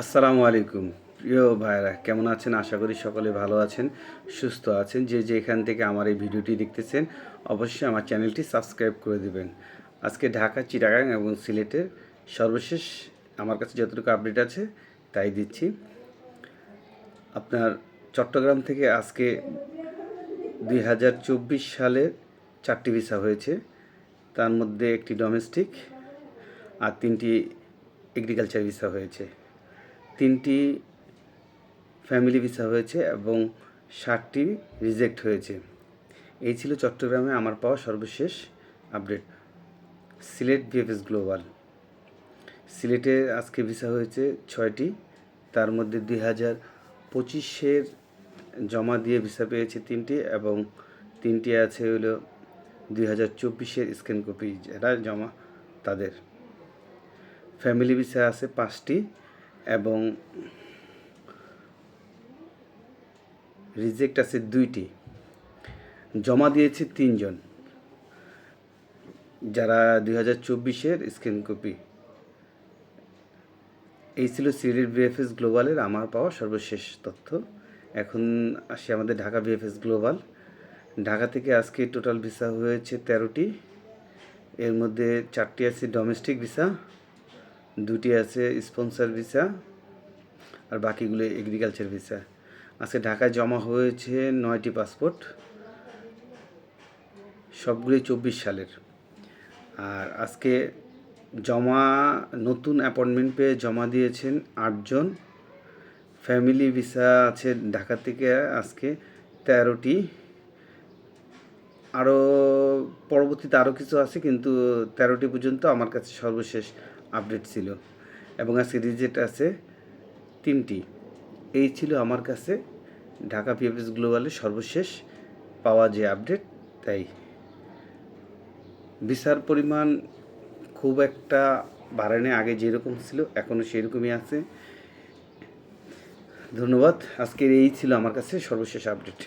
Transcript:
আসসালামু আলাইকুম। প্রিয় ভাইরা কেমন আছেন? আশা করি সকলে ভালো আছেন, সুস্থ আছেন। যে যেখান থেকে আমার এই ভিডিওটি দেখতেছেন, অবশ্যই আমার চ্যানেলটি সাবস্ক্রাইব করে দিবেন। আজকে ঢাকা, চিটাগাং এবং সিলেটের সর্বশেষ আমার কাছে যতটুকু আপডেট আছে, তাই দিচ্ছি। আপনার চট্টগ্রাম থেকে আজকে দুই হাজার চব্বিশ সালের চারটি ভিসা হয়েছে। তার মধ্যে একটি ডোমেস্টিক আর তিনটি এগ্রিকালচার ভিসা হয়েছে। তিনটি ফ্যামিলি ভিসা হয়েছে এবং ষাটটি রিজেক্ট হয়েছে। এই ছিল চট্টগ্রামে আমার পাওয়া সর্বশেষ আপডেট সিলেট বিএফএস গ্লোবাল সিলেটে আজকে ভিসা হয়েছে ছয়টি, তার মধ্যে দুই হাজার পঁচিশের জমা দিয়ে ভিসা পেয়েছে তিনটি এবং তিনটি আছে হলো দুই হাজার চব্বিশের স্ক্যান কপি যারা জমা তাদের। ফ্যামিলি ভিসা আছে পাঁচটি এবং রিজেক্ট আছে দুইটি। জমা দিয়েছে তিনজন। যারা দুই হাজার চব্বিশের স্ক্রিন কপি এই ছিল সিরিল বিএফএস গ্লোবালের আমার পাওয়া সর্বশেষ তথ্য। এখন আসি আমাদের ঢাকা বিএফএস গ্লোবাল ঢাকা থেকে আজকে টোটাল ভিসা হয়েছে তেরোটি। এর মধ্যে চারটি আছে ডোমেস্টিক ভিসা দুটি আছে স্পন্সর ভিসা আর বাকিগুলো এগ্রিকালচার ভিসা আজকে ঢাকায় জমা হয়েছে নয়টি পাসপোর্ট সবগুলোই চব্বিশ সালের। আর আজকে জমা, নতুন অ্যাপয়েন্টমেন্ট পেয়ে জমা দিয়েছেন আটজন ফ্যামিলি ভিসা আছে ঢাকা থেকে আজকে তেরোটি। আরও পরবর্তীতে আরও কিছু আছে, কিন্তু তেরোটি পর্যন্ত আমার কাছে সর্বশেষ। আপডেট ছিল। এবং আজকে রিজেক্ট আছে তিনটি। এই ছিল আমার কাছে ঢাকা পিএফএস গ্লোবালের সর্বশেষ পাওয়া যে আপডেট। তাই ভিসার পরিমাণ খুব একটা বাড়েনি আগে যেরকম ছিল এখনও সেরকমই আছে। ধন্যবাদ। আজকের এই ছিল আমার কাছে সর্বশেষ আপডেট।